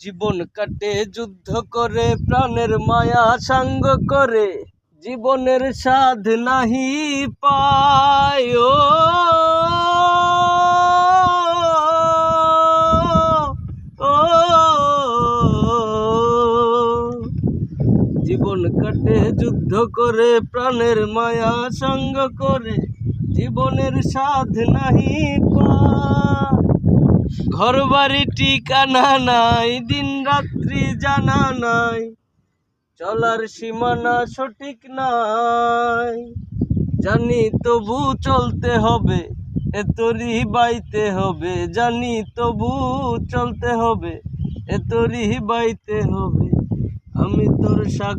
জীবন কাটে যুদ্ধ করে প্রাণের মায়া সাঙ্গ করে জীবনের সাধ নাহি পায় জীবন কাটে, যুদ্ধ করে, প্রাণের মায়া সঙ্গ করে। জীবনের সাধ নাহি ঘর বাড়ি ঠিকানা নাই দিন রাত্রি জানা নাই। চলার সীমানা সঠিক নাই। জানি তবু চলতে হবে এতরি বাইতে হবে। জানি তবু চলতে হবে এতরি বাইতে হবে। আমি তোর সাগ